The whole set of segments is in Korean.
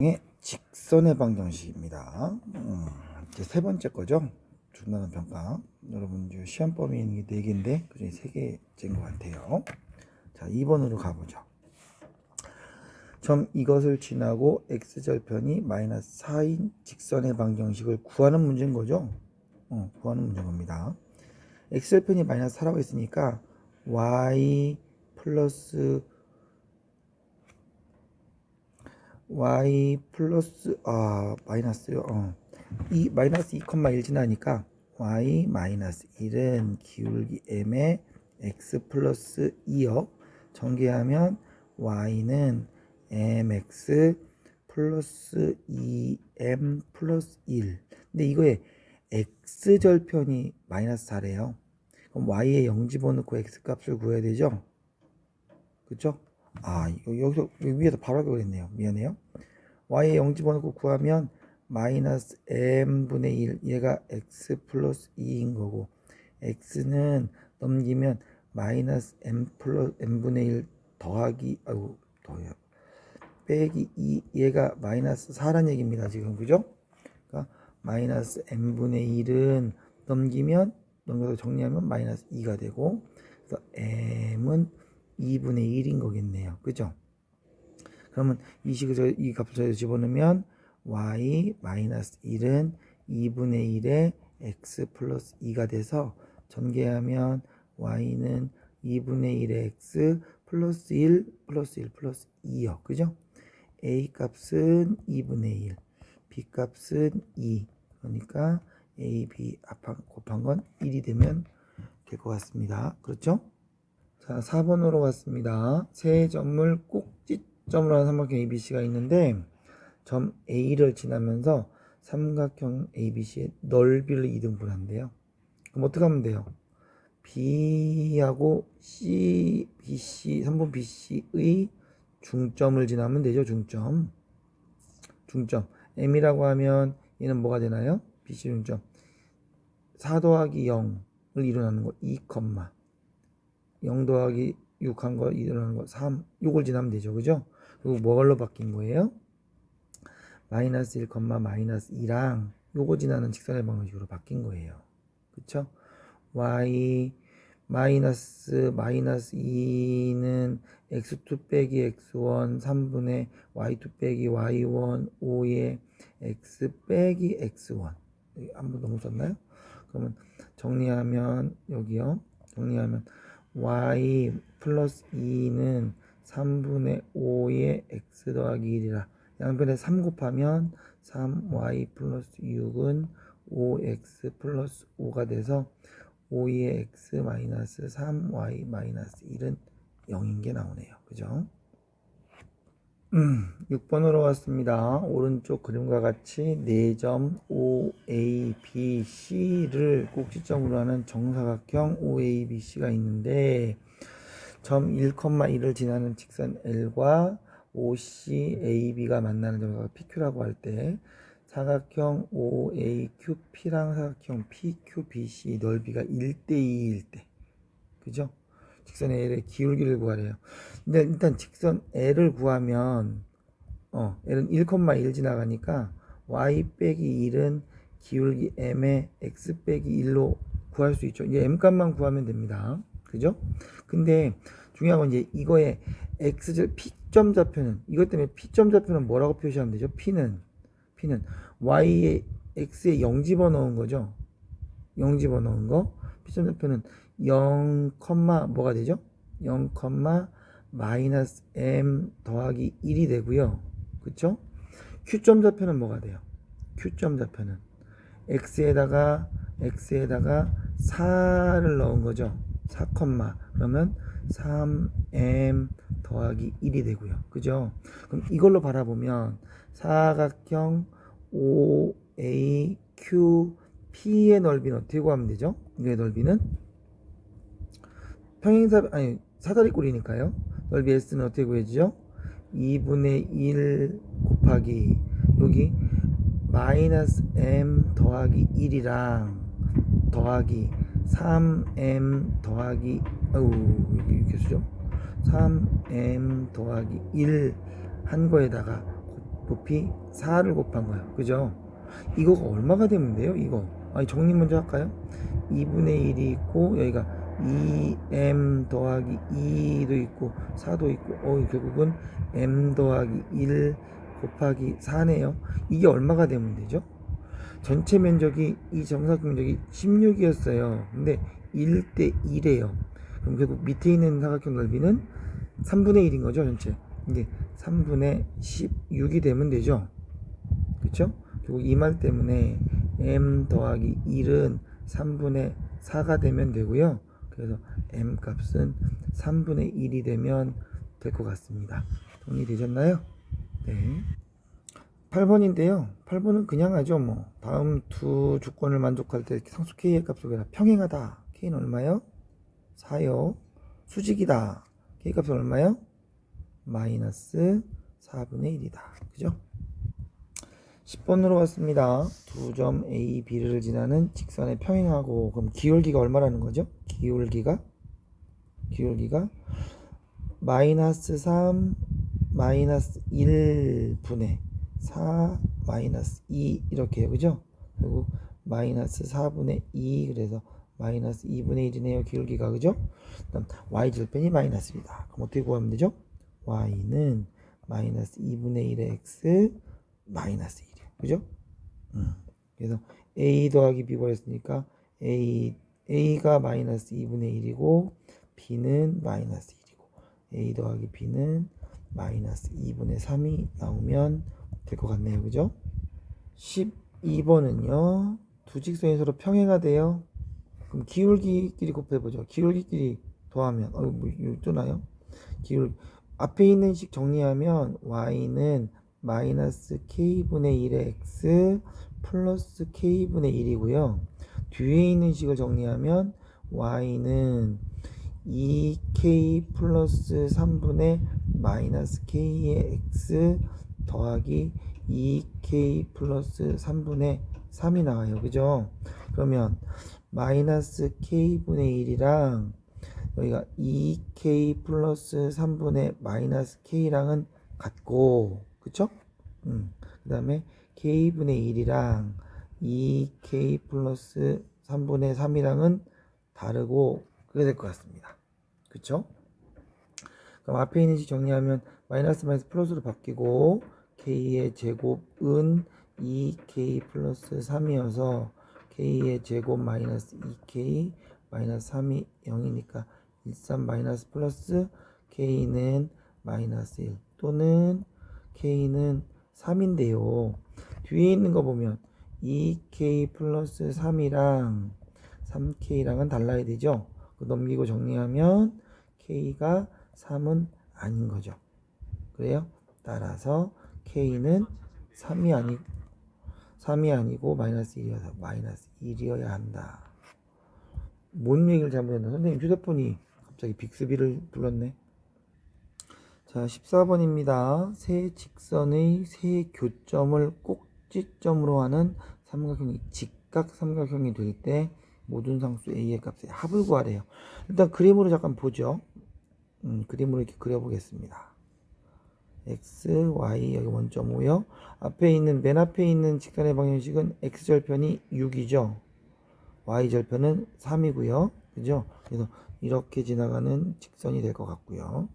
의 직선의 방정식입니다. 음, 이제 세 번째 거죠. 중단원 평가. 여러분 시험 범위 있는 게 네 개인데 그중에 세 개째인 것 같아요. 자, 2번으로 가보죠. 점 이것을 지나고 x절편이 마이너스 4인 직선의 방정식을 구하는 문제인 거죠. 어, 구하는 문제인 겁니다. x절편이 마이너스 4라고 했으니까 y 플러스 y 플러스 아 마이너스요. 어. 이 마이너스 2,1 지나니까 y 마이너스 1은 기울기 m의 x 플러스 2요. 전개하면 y는 mx 플러스 2m 플러스 1. 근데 이거에 x 절편이 마이너스 4래요. 그럼 y에 0 집어넣고 x 값을 구해야 되죠? 그쵸? 아, 여기서 여기 위에서 바로 하기로 했네요. 미안해요. y에 0 집어넣고 구하면 마이너스 m분의 1 얘가 x 플러스 2인 거고 x는 넘기면 마이너스 m 플러스 m분의 1 더하기 아이고 더해요. 빼기 2 얘가 마이너스 4란 얘기입니다. 지금 그죠? 그러니까 마이너스 m분의 1은 넘기면 넘겨서 정리하면 마이너스 2가 되고 그래서 m은 2분의 1인 거겠네요. 그죠? 그러면 이 식을 저, 이 값을 집어넣으면 y 마이너스 1은 2분의 1에 x 플러스 2가 돼서 전개하면 y는 2분의 1에 x 플러스 1 플러스 1 플러스 2요. 그죠? a 값은 2분의 1, b 값은 2. 그러니까 a, b 곱한 건 1이 되면 될 것 같습니다. 그렇죠? 자, 4번으로 갔습니다. 세 점을 꼭지점으로 하는 삼각형 ABC가 있는데 점 A를 지나면서 삼각형 ABC의 넓이를 이등분한대요. 그럼 어떻게 하면 돼요? B하고 C, BC, 3분 BC의 중점을 지나면 되죠. 중점. 중점. M이라고 하면 얘는 뭐가 되나요? BC 중점. 4 더하기 0을 일어나는 거 2, 0 더하기 6한 거 일어나는 거 3. 요걸 지나면 되죠. 그죠? 그리고 뭐로 바뀐 거예요? 마이너스 1, 마이너스 2랑 요거 지나는 직선의 방식으로 바뀐 거예요. 그쵸? y 마이너스 마이너스 2는 x2 빼기 x1 3분의 y2 빼기 y1 5에 x 빼기 x1 한번 너무 썼나요? 그러면 정리하면 여기요. 정리하면 y 플러스 2는 3분의 5의 x 더하기 1이라 양변에 3 곱하면 3y 플러스 6은 5x 플러스 5가 돼서 5의 x 마이너스 3y 마이너스 1은 0인 게 나오네요. 그죠? 음, 6번으로 왔습니다. 오른쪽 그림과 같이 4점 OA, B, C를 꼭지점으로 하는 정사각형 OA, B, C가 있는데 점 1,1을 지나는 직선 L과 OC, AB가 만나는 점을 PQ라고 할 때 사각형 OAQP랑 사각형 PQBC 넓이가 1대2일 때 그죠? 직선 L의 기울기를 구하래요. 근데 일단 직선 L을 구하면 어, L은 1,1 지나가니까 y 빼기 1은 기울기 m의 x 빼기 1로 구할 수 있죠. 이제 m 값만 구하면 됩니다. 그죠? 근데 중요한 건 이제 이거의 x p점 좌표는 이것 때문에 p점 좌표는 뭐라고 표시하면 되죠? p는 p는 y에 x에 0 집어넣은 거죠. 0 집어넣은 거. p점 좌표는 0, 뭐가 되죠? 0, 마이너스 m 더하기 1이 되고요. 그쵸? q점 좌표는 뭐가 돼요? q점 좌표는 x에다가 x에다가 4를 넣은 거죠. 4, 그러면 3m 더하기 1이 되고요. 그죠? 그럼 이걸로 바라보면 사각형 OAQP의 넓이는 어떻게 구하면 되죠? 이의 넓이는 평행사 아니 사다리꼴이니까요. 넓이 S는 어떻게 구해지죠? 2분의 1 곱하기 여기 마이너스 m 더하기 1이랑 더하기 3m 더하기 아우 이렇게 쓰죠 3m 더하기 1 한 거에다가 높이 4를 곱한 거예요. 그죠? 이거가 얼마가 되면 돼요? 이거. 아니, 정리 먼저 할까요? 2분의 1이 있고, 여기가 2m 더하기 2도 있고, 4도 있고, 어, 결국은 m 더하기 1 곱하기 4네요. 이게 얼마가 되면 되죠? 전체 면적이, 이 정사각 면적이 16이었어요. 근데 1대 1이에요. 그럼 결국 밑에 있는 사각형 넓이는 3분의 1인 거죠, 전체. 이게 3분의 16이 되면 되죠. 그쵸? 결국 이 말 때문에 m 더하기 1은 3분의 4가 되면 되고요. 그래서 m 값은 3분의 1이 되면 될 것 같습니다. 정리되셨나요? 네. 8번인데요. 8번은 그냥 하죠. 뭐 다음 두 조건을 만족할 때 상수 k의 구해라. 평행하다. k는 얼마요? 4요. 수직이다. k 값은 얼마요? 마이너스 4분의 1이다. 그죠? 10번으로 왔습니다. 두 점 A, B를 지나는 직선에 평행하고 그럼 기울기가 얼마라는 거죠? 기울기가 기울기가 마이너스 3 마이너스 1분의 4 마이너스 2 이렇게요. 그죠? 그리고 마이너스 4분의 2 그래서 마이너스 2분의 1이네요. 기울기가 그죠? 그다음 y 절편이 마이너스 1이다. 그럼 어떻게 구하면 되죠? y는 마이너스 2분의 1의 x 마이너스 1이에요. 그죠? 음. 그래서 a 더하기 b 구했으니까 a a가 마이너스 2분의 1이고 b는 마이너스 1이고 a 더하기 b는 마이너스 2분의 3이 나오면 될 것 같네요. 그죠? 12번은요. 두 직선이 서로 평행하대요. 그럼 기울기끼리 곱해보죠. 기울기끼리 더하면 어, 뭐 이거 뜨나요? 기울 앞에 있는 식 정리하면 y는 마이너스 k분의 1의 x 플러스 k분의 1이고요. 뒤에 있는 식을 정리하면 y는 2k 플러스 3분의 마이너스 k의 x 더하기 2k 플러스 3분의 3이 나와요. 그죠? 그러면 마이너스 k분의 1이랑 여기가 2k 플러스 3분의 마이너스 k랑은 같고 그쵸? 음, 그 다음에 k분의 1이랑 2k 플러스 3분의 3이랑은 다르고 그게 될 것 같습니다. 그쵸? 그럼 앞에 있는 식 정리하면 마이너스 마이너스 플러스로 바뀌고 k의 제곱은 2k 플러스 3이어서 k의 제곱 마이너스 2k 마이너스 3이 0이니까 13 마이너스 플러스 k는 마이너스 1 또는 k는 3인데요. 뒤에 있는 거 보면 2k 플러스 3이랑 3k랑은 달라야 되죠. 그 넘기고 정리하면 k가 3은 아닌 거죠. 그래요? 따라서 k는 3이 아니 3이 아니고 마이너스 1이어서 마이너스 1이어야 한다. 뭔 얘기를 잘못했나? 선생님 휴대폰이 갑자기 빅스비를 불렀네. 자, 14번입니다. 세 직선의 세 교점을 꼭지점으로 하는 삼각형이 직각 삼각형이 될 때 모든 상수 a의 값의 합을 구하래요. 일단 그림으로 잠깐 보죠. 음, 그림으로 이렇게 그려보겠습니다. x, y 여기 원점 5요. 앞에 있는 맨 앞에 있는 직선의 방정식은 x 절편이 6이죠. y 절편은 3이고요. 그죠? 그래서 이렇게 지나가는 직선이 될 것 같고요.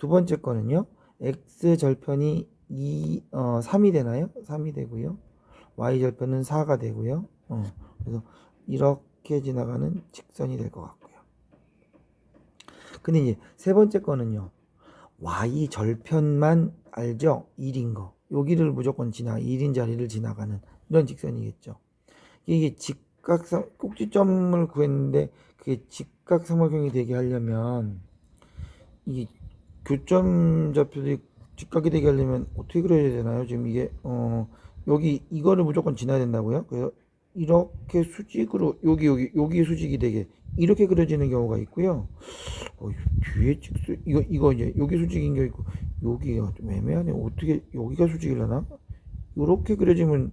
두 번째 거는요. x 절편이 2, 어, 3이 되나요? 3이 되고요. y 절편은 4가 되고요. 어, 그래서 이렇게 지나가는 직선이 될 것 같고요. 근데 이제 세 번째 거는요. y 절편만 알죠? 1인 거. 여기를 무조건 지나 1인 자리를 지나가는 이런 직선이겠죠. 이게 직각삼 꼭지점을 구했는데 그게 직각삼각형이 되게 하려면 이 교점 좌표들이 직각이 되게 하려면 어떻게 그려야 되나요? 지금 이게 어 여기 이거를 무조건 지나야 된다고요? 그래서 이렇게 수직으로 여기 여기 여기 수직이 되게 이렇게 그려지는 경우가 있고요. 어, 뒤에 직수 이거 이거 이제 여기 수직인 게 있고 여기가 좀 애매하네. 어떻게 여기가 수직이려나? 이렇게 그려지면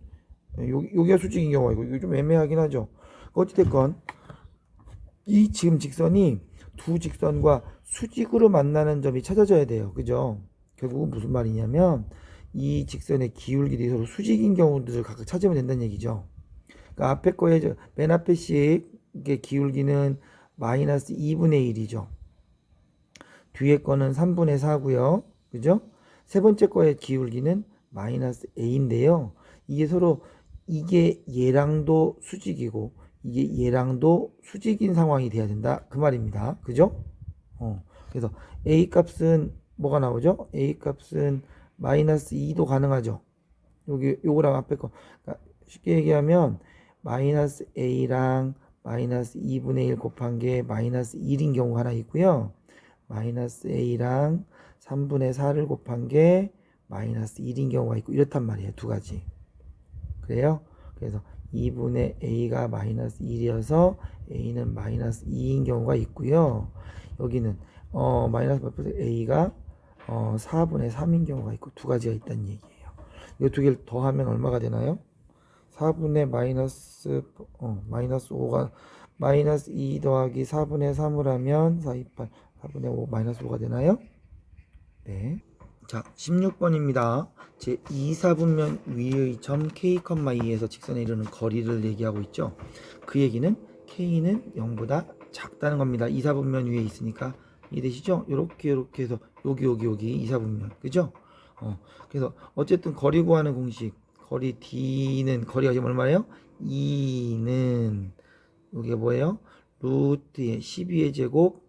여기 여기가 수직인 경우가 있고 이거 좀 애매하긴 하죠. 어찌됐건 이 지금 직선이 두 직선과 수직으로 만나는 점이 찾아져야 돼요. 그죠? 결국은 무슨 말이냐면 이 직선의 기울기들이 서로 수직인 경우들을 각각 찾으면 된다는 얘기죠. 그러니까 앞에 거에 저- 맨 앞에 식의 기울기는 마이너스 2분의 1이죠. 뒤에 거는 3분의 4고요. 그죠? 세 번째 거의 기울기는 마이너스 a인데요. 이게 서로 이게 얘랑도 수직이고 이게 얘랑도 수직인 상황이 돼야 된다. 그 말입니다. 그죠? 어. 그래서 a 값은 뭐가 나오죠? a 값은 마이너스 2도 가능하죠. 여기 요거랑 앞에 거 그러니까 쉽게 얘기하면 마이너스 a랑 마이너스 2분의 1 곱한 게 마이너스 1인 경우가 하나 있고요. 마이너스 a랑 3분의 4를 곱한 게 마이너스 1인 경우가 있고 이렇단 말이에요. 두 가지. 그래요? 그래서 2분의 a가 마이너스 1이어서 a는 마이너스 2인 경우가 있고요. 여기는 어 마이너스 8% a가 어 4분의 3인 경우가 있고 두 가지가 있다는 얘기예요. 이 두 개를 더하면 얼마가 되나요? 4분의 마이너스 어 마이너스 5가 마이너스 2 더하기 4분의 3을 하면 4, 2, 8 4분의 5 마이너스 5가 되나요? 네. 자, 16번입니다. 제 2, 4분면 위의 점 K, 2에서 직선에 이르는 거리를 얘기하고 있죠. 그 얘기는 K는 0보다 작다는 겁니다. 2, 4분면 위에 있으니까 이해되시죠? 요렇게 요렇게 해서 여기 여기 여기 2, 4분면 그죠? 어, 그래서 어쨌든 거리 구하는 공식 거리 D는 거리가 지금 얼마예요? 2는 이게 뭐예요? 루트의 12의 제곱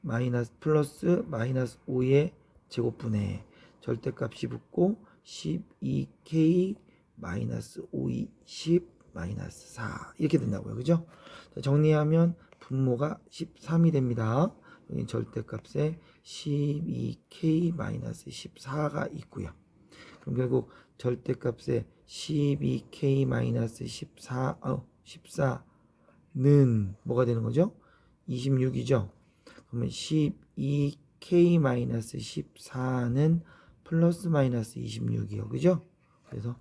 마이너스 플러스 마이너스 5의 제곱분의 절대값이 붙고 12k 마이너스 5이 10 마이너스 4 이렇게 된다고요. 그죠? 자, 정리하면 분모가 13이 됩니다. 여기 절대값에 12k 마이너스 14가 있고요. 그럼 결국 절대값에 12k 마이너스 14 어, 14는 뭐가 되는 거죠? 26이죠. 그러면 12k-14는 플러스 마이너스 26이요. 그죠? 그래서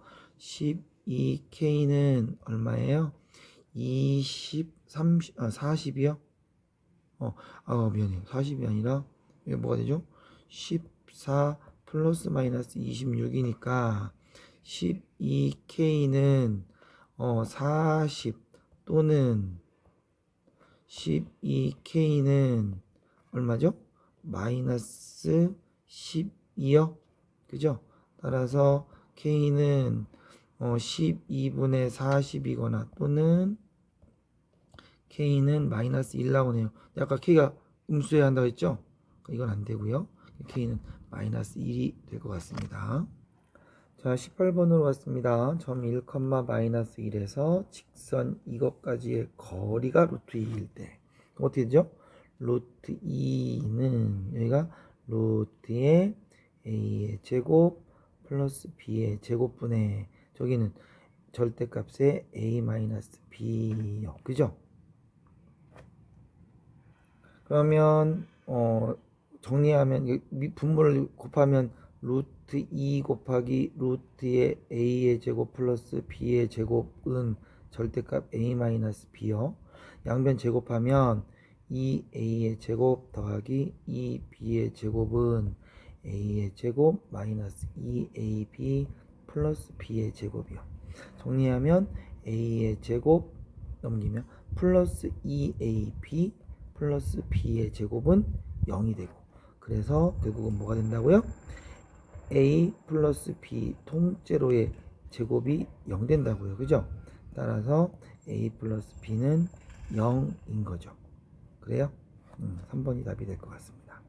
12k는 얼마예요? 20, 30, 아, 40이요? 어, 아, 미안해요. 40이 아니라, 이게 뭐가 되죠? 14 플러스 마이너스 26이니까, 12k는, 어, 40 또는 12k는 얼마죠? 마이너스 12요. 그죠? 따라서 K는 어 12분의 40이거나 또는 K는 마이너스 1 나오네요. 아까 K가 음수여야 한다고 했죠? 이건 안 되고요. K는 마이너스 1이 될 것 같습니다. 자, 18번으로 왔습니다. 점 1, 마이너스 1에서 직선 이것까지의 거리가 루트 2일 때 어떻게 되죠? 루트 2는 여기가 루트의 a의 제곱 플러스 b의 제곱분의 저기는 절대값의 a 마이너스 b요. 그죠? 그러면 어 정리하면 분모를 곱하면 루트 2 곱하기 루트의 a의 제곱 플러스 b의 제곱은 절대값 a 마이너스 b요. 양변 제곱하면 2a의 제곱 더하기 2b의 제곱은 a의 제곱 마이너스 2ab 플러스 b의 제곱이요. 정리하면 a의 제곱 넘기면 플러스 2ab 플러스 b의 제곱은 0이 되고 그래서 결국은 뭐가 된다고요? a 플러스 b 통째로의 제곱이 0 된다고요. 그죠? 따라서 a 플러스 b는 0인 거죠. 그래요? 음, 3번이 답이 될 것 같습니다.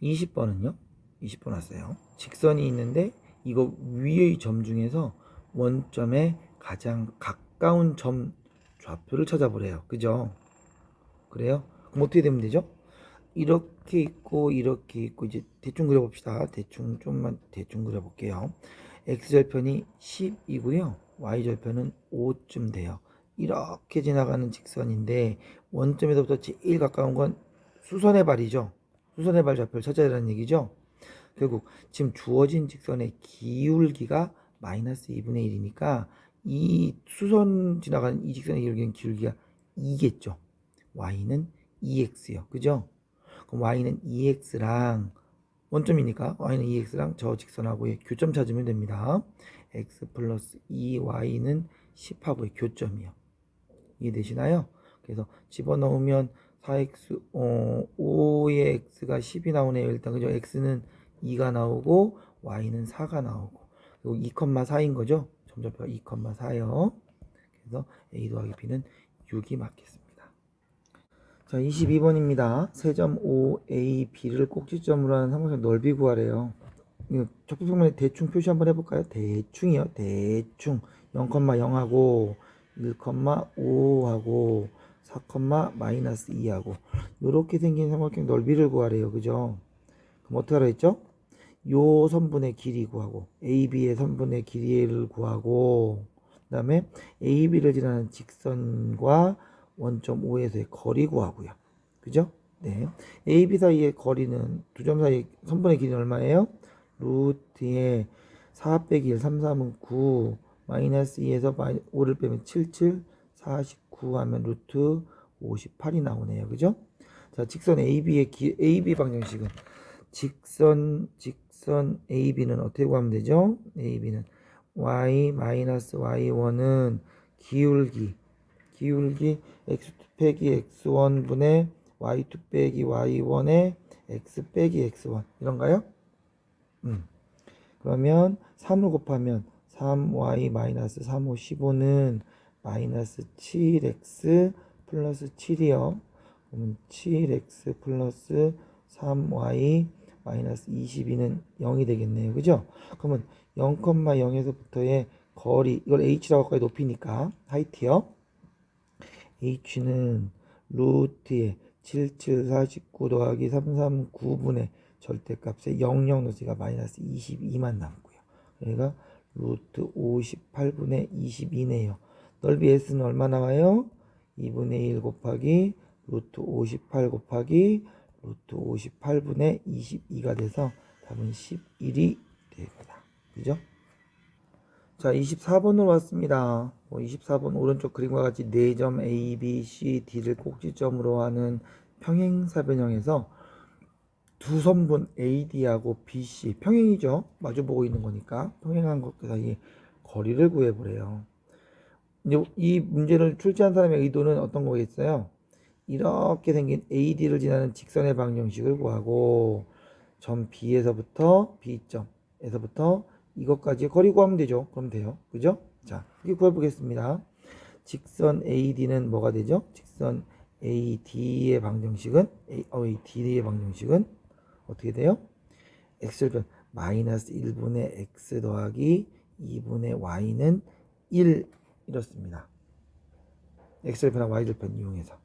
20번은요? 20번 왔어요. 직선이 있는데 이거 위의 점 중에서 원점에 가장 가까운 점 좌표를 찾아보래요. 그죠? 그래요? 그럼 어떻게 되면 되죠? 이렇게 있고 이렇게 있고 이제 대충 그려봅시다. 대충 좀만 대충 그려볼게요. x절편이 10이고요. y절편은 5쯤 돼요. 이렇게 지나가는 직선인데 원점에서부터 제일 가까운 건 수선의 발이죠. 수선의 발 좌표를 찾아야 되는 얘기죠. 결국 지금 주어진 직선의 기울기가 마이너스 2분의 1이니까 이 수선 지나가는 이 직선의 기울기는 기울기가 2겠죠. y는 2x요. 그죠? 그럼 y는 2x랑 원점이니까 y는 2x랑 저 직선하고의 교점 찾으면 됩니다. x 플러스 2y는 10하고의 교점이요. 이해되시나요? 그래서 집어넣으면 4x, 어, 5의 x가 10이 나오네요. 일단, 그죠? x는 2가 나오고, y는 4가 나오고, 그리고 2,4인 거죠? 점점표가 2,4요. 그래서 a 더하기 b는 6이 맞겠습니다. 자, 22번입니다. 세점 5a, b를 꼭지점으로 하는 삼각형 넓이 구하래요. 적분평면에 대충 표시 한번 해볼까요? 대충이요. 대충 0,0하고 1,5하고 4, 마이너스 2하고 이렇게 생긴 삼각형 넓이를 구하래요. 그죠? 그럼 어떻게 하라 했죠? 요 선분의 길이 구하고 AB의 선분의 길이를 구하고 그 다음에 AB를 지나는 직선과 원점 5에서의 거리 구하고요. 그죠? 네. AB 사이의 거리는 두 점 사이 선분의 길이는 얼마예요? 루트에 4 빼기 1, 3, 3은 9, 마이너스 2에서 5를 빼면 7, 7, 49 하면 루트 58이 나오네요. 그죠? 자, 직선 AB의 기, AB 방정식은 직선, 직 선 AB는 어떻게 구하면 되죠? AB는 y 마이너스 y1은 기울기, 기울기 x2 빼기 x1 분의 y2 빼기 y1의 x 빼기 x1 이런가요? 음. 그러면 3을 곱하면 3y 마이너스 3, 5, 15는 마이너스 7x 플러스 7이요. 그러면 7x 플러스 3y 마이너스 22는 0이 되겠네요. 그죠? 그러면 0,0에서부터의 거리, 이걸 h라고 할까요? 높이니까. 하이트요. h는 루트에 7749 더하기 339분의 절대값에 00 넣으니까 마이너스 22만 남고요. 그러니까 루트 58분의 22네요. 넓이 S는 얼마 나와요? 2분의 1 곱하기 루트 58 곱하기 루트 58분의 22가 돼서 답은 11이 됩니다. 그죠? 자, 24번으로 왔습니다. 뭐 24번 오른쪽 그림과 같이 4점 A, B, C, D를 꼭지점으로 하는 평행사변형에서 두 선분 AD하고 BC 평행이죠. 마주보고 있는 거니까 평행한 것 사이에 거리를 구해보래요. 이 문제를 출제한 사람의 의도는 어떤 거겠어요? 이렇게 생긴 AD를 지나는 직선의 방정식을 구하고 점 B에서부터 B점에서부터 이것까지 거리 구하면 되죠. 그럼 돼요. 그죠? 자, 이렇게 구해보겠습니다. 직선 AD는 뭐가 되죠? 직선 AD의 방정식은 어, AD의 방정식은 어떻게 돼요? x절편 마이너스 1분의 x 더하기 2분의 y는 1 이렇습니다. x절편하고 y절편 이용해서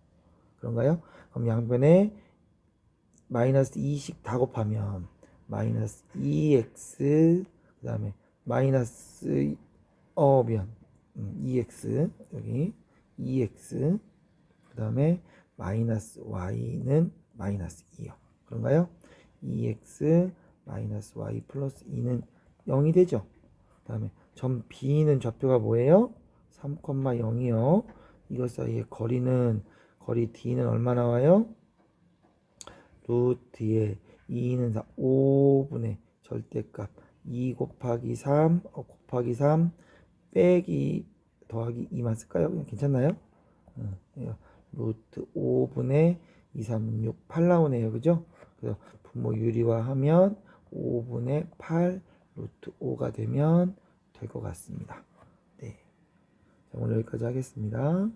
그런가요? 그럼 양변에 마이너스 2씩 다 곱하면 마이너스 2x 그 다음에 마이너스 어 미안 음, 2x 여기 2x 그 다음에 마이너스 y는 마이너스 2요 그런가요? 2x 마이너스 y 플러스 2는 0이 되죠. 그 다음에 점 B는 좌표가 뭐예요? 3,0이요. 이것 사이의 거리는 거리 D는 얼마 나와요? 루트에 2는 4, 5분의 절대값 2 곱하기 3 어, 곱하기 3 빼기 더하기 2만 쓸까요? 그냥 괜찮나요? 어, 루트 5분의 2, 3은 6, 8 나오네요. 그죠? 그래서 분모 유리화하면 5분의 8 루트 5가 되면 될 것 같습니다. 네. 자, 오늘 여기까지 하겠습니다.